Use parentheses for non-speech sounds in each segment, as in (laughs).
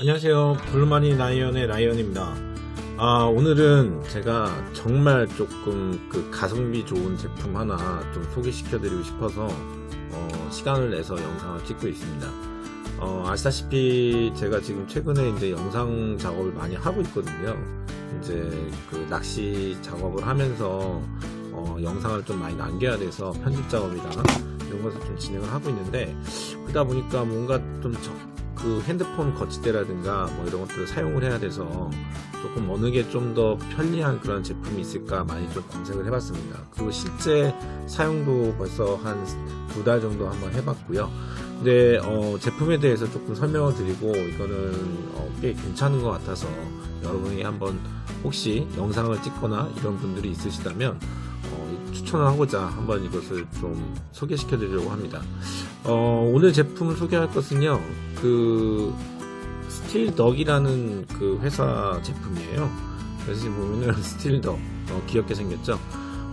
안녕하세요. 블루마니 라이언의 라이언입니다. 아, 오늘은 제가 정말 조금 그 가성비 좋은 제품 하나 좀 소개시켜 드리고 싶어서 어, 시간을 내서 영상을 찍고 있습니다. 어, 아시다시피 제가 지금 최근에 이제 영상 작업을 많이 하고 있거든요. 이제 그 낚시 작업을 하면서 어, 영상을 좀 많이 남겨야 돼서 편집 작업이나 이런 것을 좀 진행을 하고 있는데 그러다 보니까 뭔가 좀 적- 그 핸드폰 거치대라든가 뭐 이런 것들을 사용을 해야 돼서 조금 어느 게 좀 더 편리한 그런 제품이 있을까 많이 좀 검색을 해봤습니다. 그리고 실제 사용도 벌써 한 두 달 정도 한번 해봤고요. 근데 어, 제품에 대해서 조금 설명을 드리고 이거는 어, 꽤 괜찮은 것 같아서 여러분이 한번 혹시 영상을 찍거나 이런 분들이 있으시다면 어, 추천을 하고자 한번 이것을 좀 소개시켜 드리려고 합니다. 어, 오늘 제품을 소개할 것은요, 그, 스틸덕이라는 그 회사 제품이에요. 그래서 지금 보면은 (laughs) 스틸덕, 어, 귀엽게 생겼죠?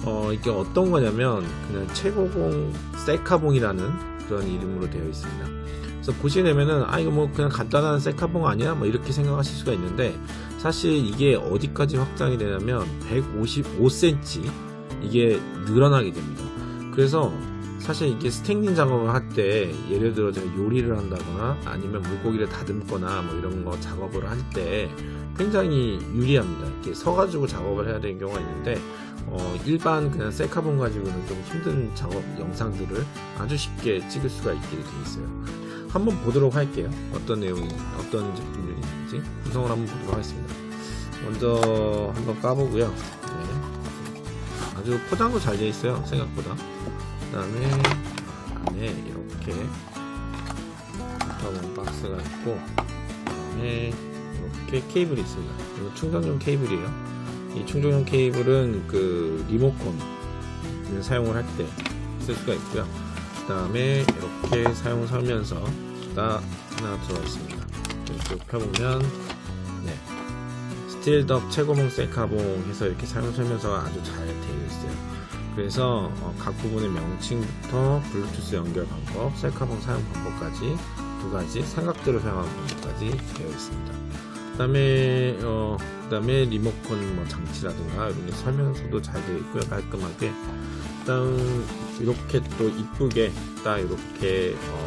어, 이게 어떤 거냐면, 그냥 최고봉 셀카봉이라는 그런 이름으로 되어 있습니다. 그래서 보시게 되면은, 아, 이거 뭐 그냥 간단한 셀카봉 아니야? 뭐 이렇게 생각하실 수가 있는데, 사실 이게 어디까지 확장이 되냐면, 155cm, 이게 늘어나게 됩니다. 그래서 사실 이게 스테이닝 작업을 할 때 예를 들어 제가 요리를 한다거나 아니면 물고기를 다듬거나 뭐 이런 거 작업을 할 때 굉장히 유리합니다. 이렇게 서가지고 작업을 해야 되는 경우가 있는데 어, 일반 그냥 셀카봉 가지고는 좀 힘든 작업 영상들을 아주 쉽게 찍을 수가 있게 돼 있어요. 한번 보도록 할게요. 어떤 내용이 어떤 제품들인지 구성을 한번 보도록 하겠습니다. 먼저 한번 까보고요. 네. 아주 포장도 잘 되어 있어요. 생각보다. 그 다음에 안에 이렇게 붙어본 박스가 있고 그 다음에 이렇게 케이블이 있습니다. 이거 충전용 케이블이에요. 이 충전용 케이블은 그 리모컨을 사용을 할 때 쓸 수가 있고요. 그 다음에 이렇게 사용 설명서 가 하나 들어 있습니다. 이렇게 펴보면 네. 스틸덕 최고봉 셀카봉 해서 이렇게 사용 설명서가 아주 잘 되어 있어요. 그래서 어, 각 부분의 명칭부터 블루투스 연결 방법, 셀카봉 사용 방법까지 두 가지 삼각대로 사용하는 방법까지 되어 있습니다. 그다음에 어 그다음에 리모컨 뭐 장치라든가 이런 게 설명서도 잘 되어 있고요 깔끔하게. 그다음 이렇게 또 이쁘게 딱 이렇게 어,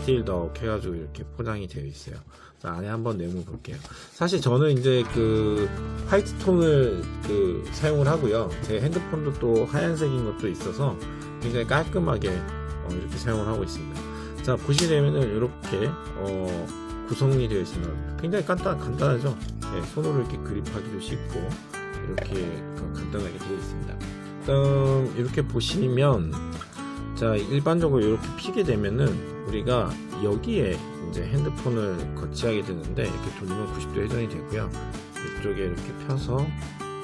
스틸 덕 해가지고 이렇게 포장이 되어 있어요. 자, 안에 한번 내용 볼게요. 사실 저는 이제 그 화이트 톤을 그 사용을 하고요. 제 핸드폰도 또 하얀색인 것도 있어서 굉장히 깔끔하게 어, 이렇게 사용을 하고 있습니다. 자, 보시게 되면은 이렇게 어, 구성이 되어 있습니다. 굉장히 간단, 간단하죠? 네, 손으로 이렇게 그립하기도 쉽고 이렇게 그 간단하게 되어 있습니다. 일단 이렇게 보시면 자 일반적으로 이렇게 피게 되면은 우리가 여기에 이제 핸드폰을 거치하게 되는데 이렇게 돌리면 90도 회전이 되고요. 이쪽에 이렇게 펴서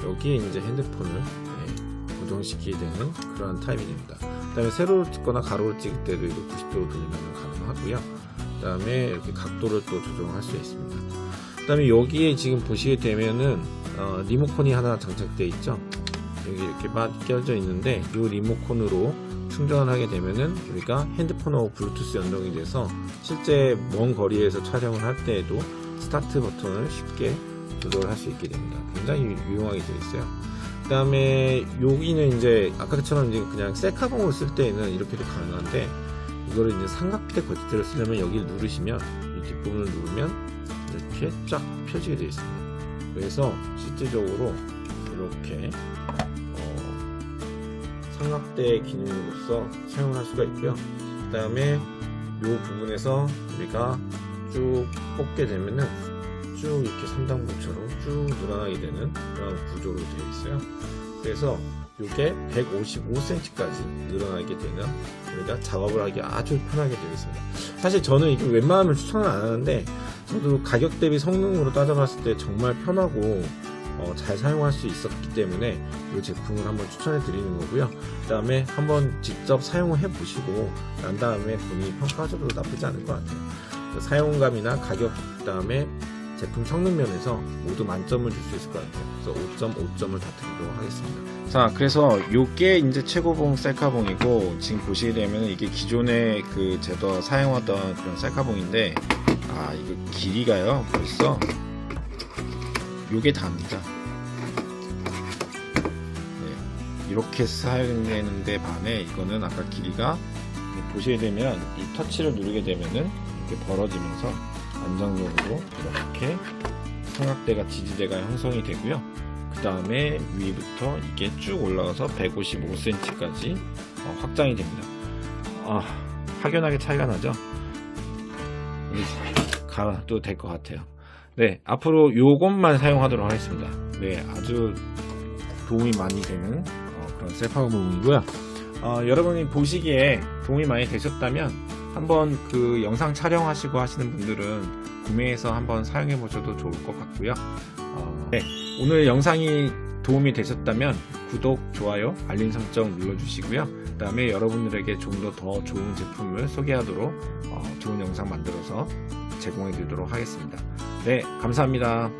여기에 이제 핸드폰을 네, 고정시키게 되는 그러한 타입이 됩니다. 그 다음에 세로로 찍거나 가로로 찍을 때도 이거 90도로 돌리면 가능하고요. 그 다음에 이렇게 각도를 또 조정할 수 있습니다. 그 다음에 여기에 지금 보시게 되면은 어, 리모컨이 하나 장착되어 있죠 여기 이렇게 막 껴져 있는데 이 리모컨으로 충전을 하게 되면은 우리가 핸드폰하고 블루투스 연동이 돼서 실제 먼 거리에서 촬영을 할 때에도 스타트 버튼을 쉽게 조절할 수 있게 됩니다. 굉장히 유- 유용하게 되어 있어요. 그 다음에 여기는 이제 아까처럼 이제 그냥 셀카봉을 쓸 때에는 이렇게도 가능한데 이거를 이제 삼각대 거치대를 쓰려면 여기를 누르시면 이 뒷부분을 누르면 이렇게 쫙 펴지게 되어 있습니다. 그래서 실질적으로 이렇게 어, 삼각대 기능으로서 사용할 수가 있고요. 그 다음에 이 부분에서 우리가 쭉 뽑게 되면은 쭉 이렇게 삼단구처럼 쭉 늘어나게 되는 그런 구조로 되어 있어요. 그래서 이게 155cm까지 늘어나게 되면 우리가 작업을 하기 아주 편하게 되어 있습니다. 사실 저는 이거 웬만하면 추천을 안 하는데 저도 가격 대비 성능으로 따져봤을 때 정말 편하고 어, 잘 사용할 수 있었기 때문에 이 제품을 한번 추천해 드리는 거고요. 그 다음에 한번 직접 사용을 해 보시고 난 다음에 본인이 평가하셔도 나쁘지 않을 것 같아요. 그 사용감이나 가격, 그 다음에 제품 성능 면에서 모두 만점을 줄 수 있을 것 같아요. 그래서 5.5점을 다 드리도록 하겠습니다. 자, 그래서 요게 이제 최고봉 셀카봉이고 지금 보시게 되면 이게 기존에 그 제가 사용하던 그런 셀카봉인데 아 이거 길이가요 벌써 요게 답니다. 네, 이렇게 사용되는데 반해 이거는 아까 길이가 보시게 되면 이 터치를 누르게 되면은 이렇게 벌어지면서 안정적으로 이렇게 삼각대가 지지대가 형성이 되고요. 그 다음에 위부터 이게 쭉 올라가서 155cm까지 어, 확장이 됩니다. 아 확연하게 차이가 나죠? 가도 될 것 같아요. 네, 앞으로 요것만 사용하도록 하겠습니다. 네, 아주 도움이 많이 되는 어, 그런 셀프 부분이고요. 어, 여러분이 보시기에 도움이 많이 되셨다면 한번 그 영상 촬영하시고 하시는 분들은 구매해서 한번 사용해 보셔도 좋을 것 같고요. 어, 네, 오늘 영상이 도움이 되셨다면 구독, 좋아요, 알림 설정 눌러주시고요. 그 다음에 여러분들에게 좀 더 더 좋은 제품을 소개하도록 어, 좋은 영상 만들어서 제공해 드리도록 하겠습니다. 네, 감사합니다.